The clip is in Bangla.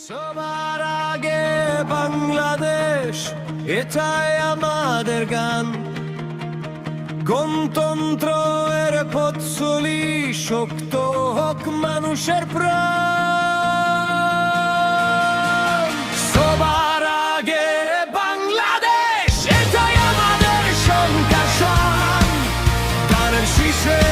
সবার আগে বাংলাদেশ, এটাই আমাদের গান। গণতন্ত্র এর পথ চলি, শক্ত হোক মানুষের প্রাণ। সবার আগে বাংলাদেশ, এটাই আমাদের সংকাশ তার শীর্ষে